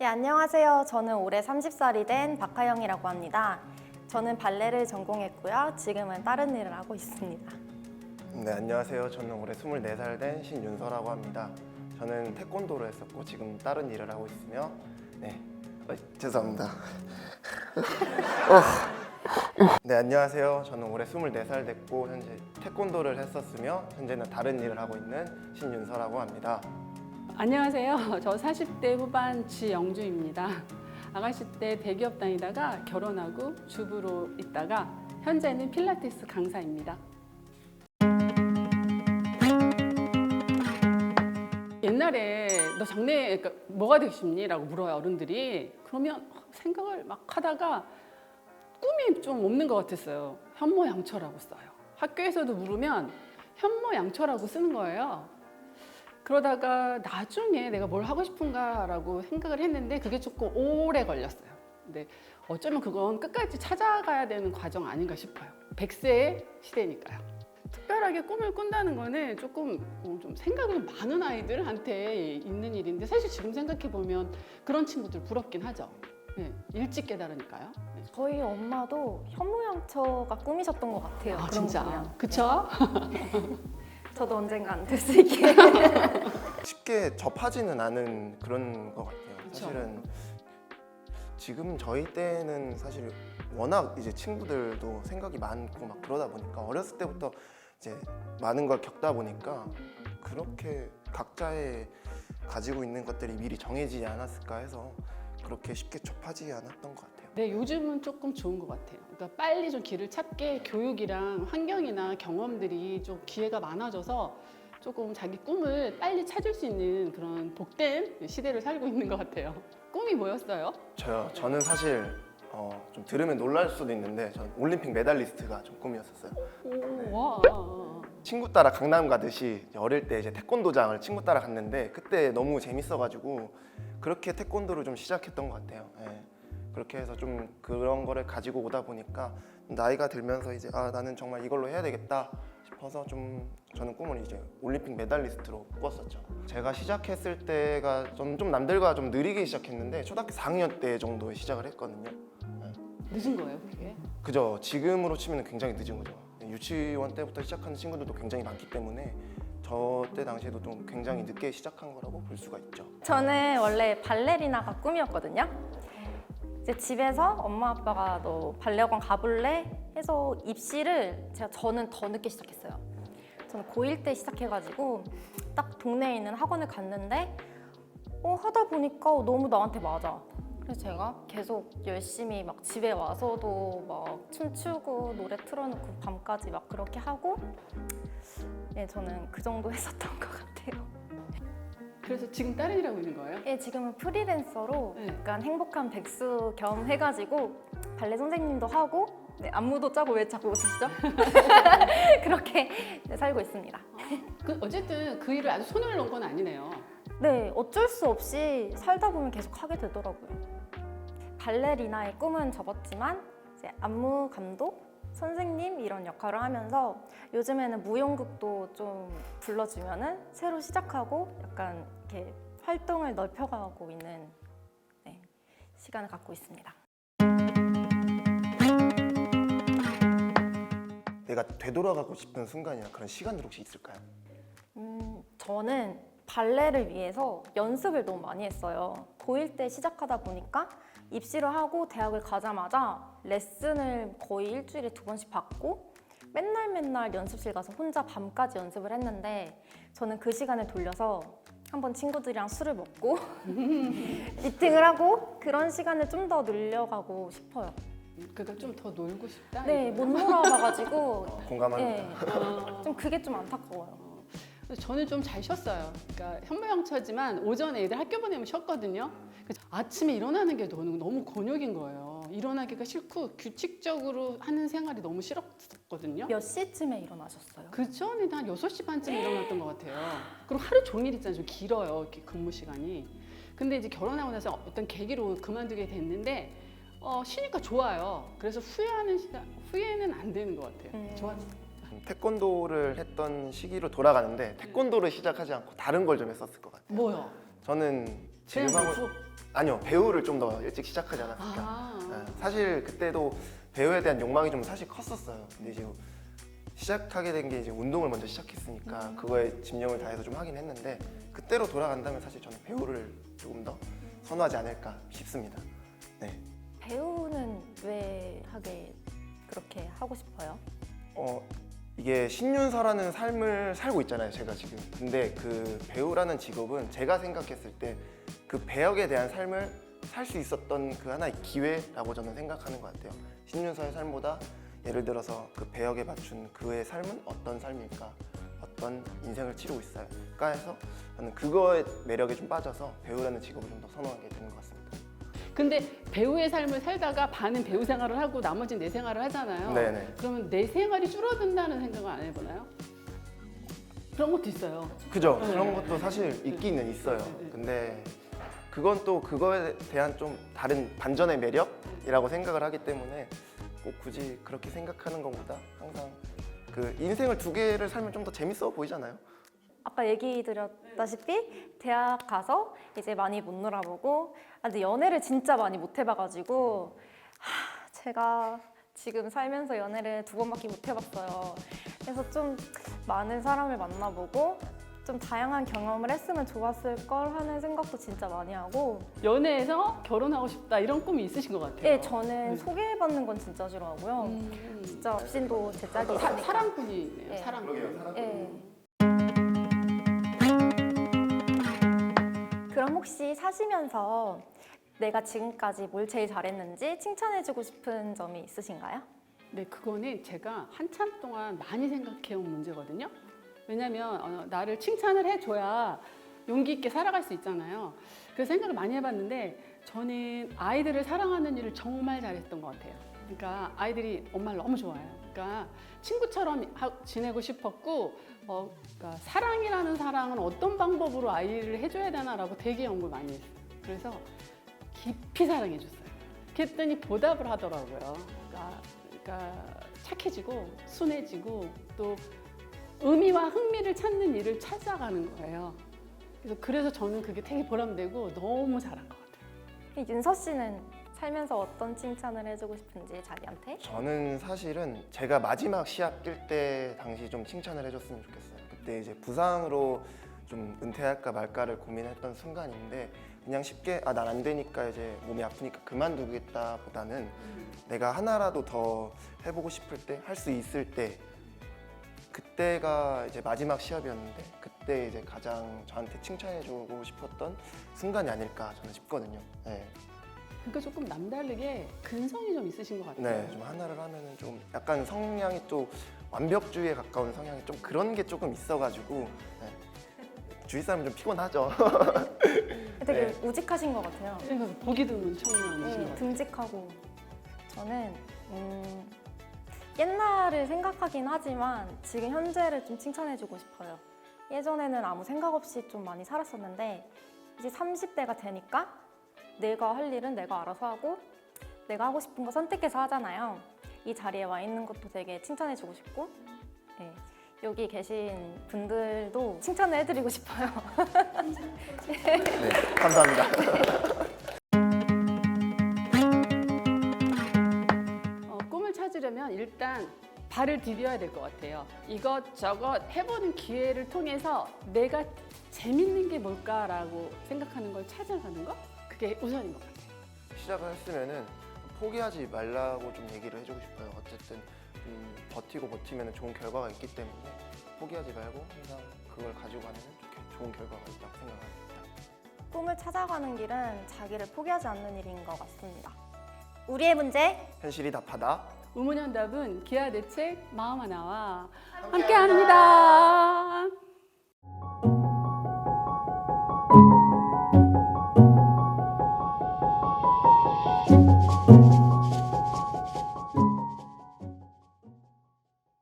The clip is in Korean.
네, 안녕하세요. 저는 올해 30살이 된 박하영이라고 합니다. 저는 발레를 전공했고요. 지금은 다른 일을 하고 있습니다. 네, 안녕하세요. 저는 올해 24살 된 신윤서라고 합니다. 저는 태권도를 했었고 지금 다른 일을 하고 있으며 네, 어, 죄송합니다. 어. 네, 안녕하세요. 저는 올해 24살 됐고 현재 태권도를 했었으며 현재는 다른 일을 하고 있는 신윤서라고 합니다. 안녕하세요. 저 40대 후반 지영주입니다. 아가씨 때 대기업 다니다가 결혼하고 주부로 있다가 현재는 필라테스 강사입니다. 옛날에 너 장래 그러니까 뭐가 되고 싶니? 라고 물어요 어른들이 그러면 생각을 막 하다가 꿈이 좀 없는 것 같았어요 현모양처라고 써요 학교에서도 물으면 현모양처라고 쓰는 거예요 그러다가 나중에 내가 뭘 하고 싶은가라고 생각을 했는데 그게 조금 오래 걸렸어요. 근데 어쩌면 그건 끝까지 찾아가야 되는 과정 아닌가 싶어요. 100세의 시대니까요. 특별하게 꿈을 꾼다는 거는 조금 어, 좀 생각이 많은 아이들한테 있는 일인데 사실 지금 생각해 보면 그런 친구들 부럽긴 하죠. 네, 일찍 깨달으니까요. 네. 저희 엄마도 현모양처가 꿈이셨던 것 같아요. 아 진짜. 그쵸? 저도 언젠간 될수 있게. 쉽게 접하지는 않은 그런 것 같아요. 그쵸. 사실은 지금 저희 때는 사실 워낙 이제 친구들도 생각이 많고 막 그러다 보니까 어렸을 때부터 이제 많은 걸 겪다 보니까 그렇게 각자의 가지고 있는 것들이 미리 정해지지 않았을까 해서 그렇게 쉽게 접하지 않았던 것 같아요. 네, 요즘은 조금 좋은 것 같아요. 그러니까 빨리 좀 길을 찾게 교육이랑 환경이나 경험들이 좀 기회가 많아져서 조금 자기 꿈을 빨리 찾을 수 있는 그런 복된 시대를 살고 있는 것 같아요. 꿈이 뭐였어요? 저요. 저는 사실 어, 좀 들으면 놀랄 수도 있는데 저는 올림픽 메달리스트가 좀 꿈이었었어요. 오, 와. 친구 따라 강남 가듯이 어릴 때 이제 태권도장을 친구 따라 갔는데 그때 너무 재밌어가지고 그렇게 태권도를 좀 시작했던 것 같아요. 예. 그렇게 해서 좀 그런 거를 가지고 오다 보니까 나이가 들면서 이제 아 나는 정말 이걸로 해야 되겠다 싶어서 좀 저는 꿈을 이제 올림픽 메달리스트로 꿨었죠. 제가 시작했을 때가 저는 좀 남들과 좀 느리게 시작했는데 초등학교 4학년 때 정도에 시작을 했거든요. 늦은 거예요, 그게? 그죠. 지금으로 치면 굉장히 늦은 거죠. 유치원 때부터 시작하는 친구들도 굉장히 많기 때문에 저때 당시에도 좀 굉장히 늦게 시작한 거라고 볼 수가 있죠. 저는 원래 발레리나가 꿈이었거든요. 이제 집에서 엄마 아빠가 너 발레학원 가볼래? 해서 입시를 제가 저는 더 늦게 시작했어요. 저는 고1 때 시작해가지고 딱 동네에 있는 학원을 갔는데 어, 하다 보니까 너무 나한테 맞아. 그래서 제가 계속 열심히 막 집에 와서도 막 춤추고 노래 틀어놓고 밤까지 막 그렇게 하고 네, 저는 그 정도 했었던 것 같아요. 그래서 지금 다른 일하고 있는 거예요? 예, 지금은 프리랜서로 네. 약간 행복한 백수 겸 해가지고 발레 선생님도 하고 네, 안무도 짜고 왜 자꾸 웃으시죠? 그렇게 네, 살고 있습니다. 그 어쨌든 그 일을 아주 손을 놓은 건 아니네요. 네, 어쩔 수 없이 살다 보면 계속 하게 되더라고요. 발레리나의 꿈은 접었지만 이제 안무 감독, 선생님 이런 역할을 하면서 요즘에는 무용극도 좀 불러주면은 새로 시작하고 약간 이렇게 활동을 넓혀가고 있는 네, 시간을 갖고 있습니다. 내가 되돌아가고 싶은 순간이나 그런 시간들 혹시 있을까요? 음, 저는 발레를 위해서 연습을 너무 많이 했어요. 고1 때 시작하다 보니까 입시를 하고 대학을 가자마자 레슨을 거의 일주일에 두 번씩 받고 맨날 맨날 연습실 가서 혼자 밤까지 연습을 했는데 저는 그 시간을 돌려서 한번 친구들이랑 술을 먹고 미팅을 하고 그런 시간을 좀 더 늘려가고 싶어요. 그러니까 좀 더 놀고 싶다. 네? 못 놀아봐가지고 공감합니다. 네, 아. 좀 그게 좀 안타까워요. 그래서 저는 좀 잘 쉬었어요. 그러니까 현모양처지만 오전에 애들 학교 보내면 쉬었거든요. 그래서 아침에 일어나는 게 너무, 너무 곤욕인 거예요. 일어나기가 싫고 규칙적으로 하는 생활이 너무 싫었거든요. 몇 시쯤에 일어나셨어요? 그 전에는 한 6시 반쯤 일어났던 것 같아요. 그리고 하루 종일 있잖아요. 좀 길어요. 이렇게 근무 시간이. 근데 이제 결혼하고 나서 어떤 계기로 그만두게 됐는데 어, 쉬니까 좋아요. 그래서 후회하는 시간, 후회는 안 되는 것 같아요. 음. 좋았어요. 음, 태권도를 했던 시기로 돌아가는데 태권도를 시작하지 않고 다른 걸 좀 했었을 것 같아요. 뭐요? 저는 지금 하고 뭐 아니요 배우를 좀 더 일찍 시작하지 않았을까. 아. 예, 사실 그때도 배우에 대한 욕망이 좀 사실 컸었어요. 근데 이제 시작하게 된 게 이제 운동을 먼저 시작했으니까 그거에 집념을 다해서 좀 하긴 했는데 그때로 돌아간다면 사실 저는 배우를 조금 더 선호하지 않을까 싶습니다. 네. 배우는 왜 하게 그렇게 하고 싶어요? 어 이게 신윤서라는 삶을 살고 있잖아요 제가 지금 근데 그 배우라는 직업은 제가 생각했을 때 그 배역에 대한 삶을 살 수 있었던 그 하나의 기회라고 저는 생각하는 것 같아요 신윤서의 삶보다 예를 들어서 그 배역에 맞춘 그의 삶은 어떤 삶일까 어떤 인생을 치르고 있을까 해서 저는 그거의 매력에 좀 빠져서 배우라는 직업을 좀 더 선호하게 되는 것 같습니다 근데 배우의 삶을 살다가 반은 배우 생활을 하고 나머지는 내 생활을 하잖아요. 네네. 그러면 내 생활이 줄어든다는 생각을 안 해보나요? 그런 것도 있어요. 그죠 네. 그런 것도 사실 있기는 있어요 네. 근데 그건 또 그거에 대한 좀 다른 반전의 매력이라고 생각을 하기 때문에 꼭 굳이 그렇게 생각하는 것보다 항상 그 인생을 두 개를 살면 좀 더 재밌어 보이잖아요 아까 얘기 드렸다시피 대학 가서 이제 많이 못 놀아보고 아, 근데 연애를 진짜 많이 못 해봐가지고 하, 제가 지금 살면서 연애를 두 번밖에 못 해봤어요. 그래서 좀 많은 사람을 만나보고 좀 다양한 경험을 했으면 좋았을 걸 하는 생각도 진짜 많이 하고 연애에서 결혼하고 싶다 이런 꿈이 있으신 것 같아요. 예, 저는 네. 소개받는 건 진짜 싫어하고요. 음. 진짜 업신도 제 짝이 사, 있으니까. 사랑꾼이네요. 네. 사랑꾼. 예. 그럼 혹시 사시면서 내가 지금까지 뭘 제일 잘했는지 칭찬해주고 싶은 점이 있으신가요? 네, 그거는 제가 한참 동안 많이 생각해온 문제거든요. 왜냐면 어, 나를 칭찬을 해줘야 용기 있게 살아갈 수 있잖아요. 그래서 생각을 많이 해봤는데 저는 아이들을 사랑하는 일을 정말 잘했던 것 같아요. 그러니까 아이들이 엄마를 너무 좋아해요. 그러니까 친구처럼 하- 지내고 싶었고, 어, 그러니까 사랑이라는 사랑은 어떤 방법으로 아이를 해줘야 되나라고 되게 연구를 많이 했어요. 그래서 깊이 사랑해줬어요. 그랬더니 보답을 하더라고요. 그러니까, 그러니까 착해지고 순해지고 또 의미와 흥미를 찾는 일을 찾아가는 거예요. 그래서 그래서 저는 그게 되게 보람되고 너무 잘한 것 같아요. 윤서 씨는 살면서 어떤 칭찬을 해주고 싶은지 자기한테? 저는 사실은 제가 마지막 시합 뛸 때 당시 좀 칭찬을 해줬으면 좋겠어요 그때 이제 부상으로 좀 은퇴할까 말까를 고민했던 순간인데 그냥 쉽게 아 난 안 되니까 이제 몸이 아프니까 그만두겠다 보다는 내가 하나라도 더 해보고 싶을 때 할 수 있을 때 그때가 이제 마지막 시합이었는데 그때 이제 가장 저한테 칭찬해주고 싶었던 순간이 아닐까 저는 싶거든요. 네, 그러니까 조금 남다르게 근성이 좀 있으신 것 같아요. 네, 좀 하나를 하면은 좀 약간 성향이 또 완벽주의에 가까운 성향이 좀 그런 게 조금 있어가지고 네. 주위 사람 좀 피곤하죠. 되게 네. 우직하신 것 같아요. 그러니까 보기 드문 청년이신 것 네, 같아요. 듬직하고 저는 음, 옛날을 생각하긴 하지만 지금 현재를 좀 칭찬해주고 싶어요. 예전에는 아무 생각 없이 좀 많이 살았었는데 이제 30대가 되니까 내가 할 일은 내가 알아서 하고 내가 하고 싶은 거 선택해서 하잖아요. 이 자리에 와 있는 것도 되게 칭찬해주고 싶고 네, 여기 계신 분들도 칭찬을 해드리고 싶어요. 네, 감사합니다. 발을 디뎌야 될 것 같아요. 이것저것 해보는 기회를 통해서 내가 재밌는 게 뭘까라고 생각하는 걸 찾아가는 거? 그게 우선인 것 같아요. 시작을 했으면은 포기하지 말라고 좀 얘기를 해주고 싶어요. 어쨌든 음, 버티고 버티면 좋은 결과가 있기 때문에 포기하지 말고 항상 그걸 가지고 가면 좋은 결과가 있다고 생각합니다. 꿈을 찾아가는 길은 자기를 포기하지 않는 일인 것 같습니다. 우리의 문제 현실이 답하다. 우문현답은 기아 대책 마음 하나와 함께 합니다.